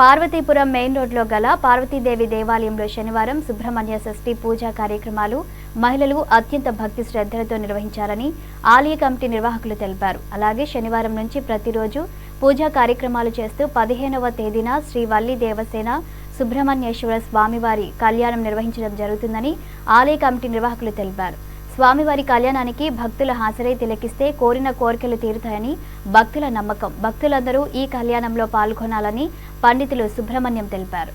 Parvathipuram main రోడ్లో గల పార్వతీదేవి దేవాలయంలో శనివారం సుబ్రహ్మణ్య షష్ఠి పూజా కార్యక్రమాలు మహిళలు అత్యంత భక్తి శ్రద్ధలతో నిర్వహించారని ఆలయ కమిటీ నిర్వాహకులు తెలిపారు. అలాగే శనివారం నుంచి ప్రతిరోజు పూజా కార్యక్రమాలు చేస్తూ పదిహేనవ తేదీన శ్రీ వల్లి దేవసేన సుబ్రహ్మణ్యేశ్వర స్వామివారి కళ్యాణం నిర్వహించడం జరుగుతుందని ఆలయ కమిటీ నిర్వాహకులు తెలిపారు. స్వామివారి కళ్యాణానికి భక్తుల హాజరై తిలకిస్తే కోరిన కోరికలు తీరుతాయని భక్తుల నమ్మకం. భక్తులందరూ ఈ కళ్యాణంలో పాల్గొనాలని పండితులు సుబ్రహ్మణ్యం తెలిపారు.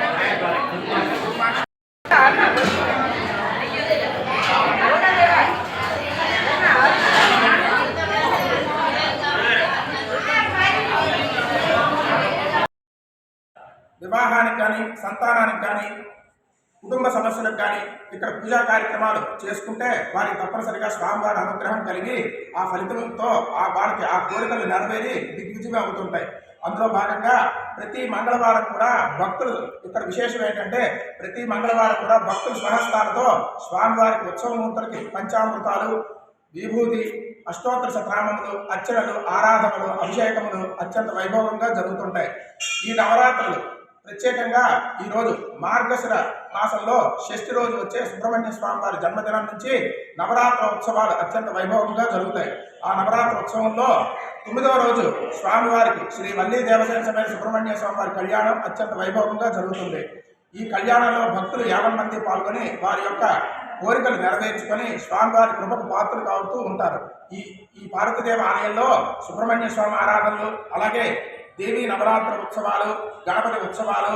వివాహానికి కానీ సంతానానికి కానీ కుటుంబ సమస్యలకు కానీ ఇక్కడ పూజా కార్యక్రమాలు చేసుకుంటే వారికి తప్పనిసరిగా స్వామివారి అనుగ్రహం కలిగి ఆ ఫలితంతో ఆ వారికి ఆ కోరికలు నెరవేరి దిగ్విజయం అవుతుంటాయి. అందులో భాగంగా ప్రతి మంగళవారం కూడా భక్తులు ఇక్కడ విశేషం ఏంటంటే ప్రతి మంగళవారం కూడా భక్తులు స్వహస్తాలతో స్వామివారికి ఉత్సవమూర్తులకి పంచామృతాలు విభూతి అష్టోత్తర సత్రామములు అర్చనలు ఆరాధనలు అభిషేకములు అత్యంత వైభవంగా జరుగుతుంటాయి. ఈ నవరాత్రులు ప్రత్యేకంగా ఈరోజు మార్గశిర మాసంలో షష్ఠి రోజు వచ్చే సుబ్రహ్మణ్య స్వామి వారి జన్మదినం నుంచి నవరాత్ర ఉత్సవాలు అత్యంత వైభవంగా జరుగుతాయి. ఆ నవరాత్ర ఉత్సవంలో తొమ్మిదవ రోజు స్వామివారికి శ్రీ వల్లి దేవసేన సమేత సుబ్రహ్మణ్య స్వామి వారి కళ్యాణం అత్యంత వైభవంగా జరుగుతుంది. ఈ కళ్యాణంలో భక్తులు యాభై మంది పాల్గొని వారి యొక్క కోరికలు నెరవేర్చుకొని స్వామివారి కృపకు పాత్రలు కావుతూ ఉంటారు. ఈ ఈ పార్వతీదేవ ఆలయంలో సుబ్రహ్మణ్య స్వామి ఆరాధనలు అలాగే దేవీ నవరాత్రి ఉత్సవాలు గణపతి ఉత్సవాలు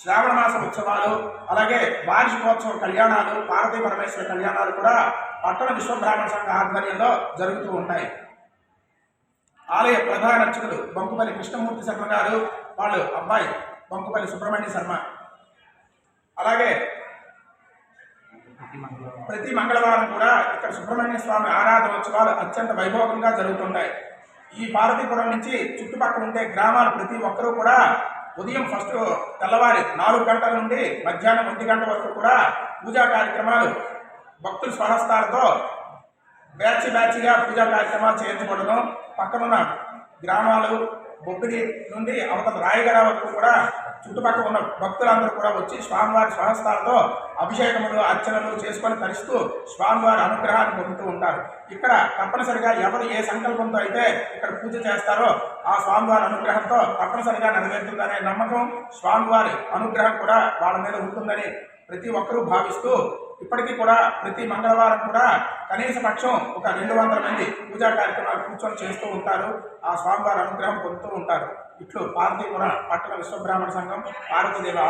శ్రావణమాస ఉత్సవాలు అలాగే వార్షికోత్సవ కళ్యాణాలు పార్వతీ పరమేశ్వర కళ్యాణాలు కూడా పట్టణ విశ్వబ్రాహ్మణ సంఘ ఆధ్వర్యంలో జరుగుతూ ఉంటాయి. ఆలయ ప్రధాన అర్చకులు బొంకుపల్లి కృష్ణమూర్తి శర్మ గారు వాళ్ళు అబ్బాయి బొంకుపల్లి సుబ్రహ్మణ్య శర్మ. అలాగే ప్రతి మంగళవారం కూడా ఇక్కడ సుబ్రహ్మణ్య స్వామి ఆరాధన ఉత్సవాలు అత్యంత వైభవంగా జరుగుతుంటాయి. ఈ పార్వతీపురం నుంచి చుట్టుపక్కల ఉండే గ్రామాలు ప్రతి ఒక్కరూ కూడా ఉదయం ఫస్ట్ తెల్లవారి నాలుగు గంటల నుండి మధ్యాహ్నం ఒంటి గంట వరకు కూడా పూజా కార్యక్రమాలు భక్తుల స్వహస్తాలతో బ్యాచ్ బ్యాచ్గా పూజా కార్యక్రమాలు చేయించబడడం పక్కనున్న గ్రామాలు బొబ్బిలి నుండి అవతల రాయగడ వరకు కూడా చుట్టుపక్కల ఉన్న భక్తులందరూ కూడా వచ్చి స్వామివారి స్వహస్తాలతో అభిషేకములు అర్చనలు చేసుకొని తరిస్తూ స్వామివారి అనుగ్రహాన్ని పొందుతూ ఉంటారు. ఇక్కడ తప్పనిసరిగా ఎవరు ఏ సంకల్పంతో అయితే ఇక్కడ పూజ చేస్తారో ఆ స్వామివారి అనుగ్రహంతో తప్పనిసరిగా నెరవేరుతుందనే నమ్మకం స్వామివారి అనుగ్రహం కూడా వాళ్ళ మీద ఉంటుందని ప్రతి ఒక్కరూ భావిస్తూ ఇప్పటికీ కూడా ప్రతి మంగళవారం కూడా కనీస పక్షం ఒక రెండు వందల మంది పూజా కార్యక్రమాలు కూర్చొని చేస్తూ ఉంటారు. ఆ స్వామివారి అనుగ్రహం పొందుతూ ఉంటారు. ఇట్లు పార్వతీపురం పట్టణ విశ్వబ్రాహ్మణ సంఘం పార్వతీదేవ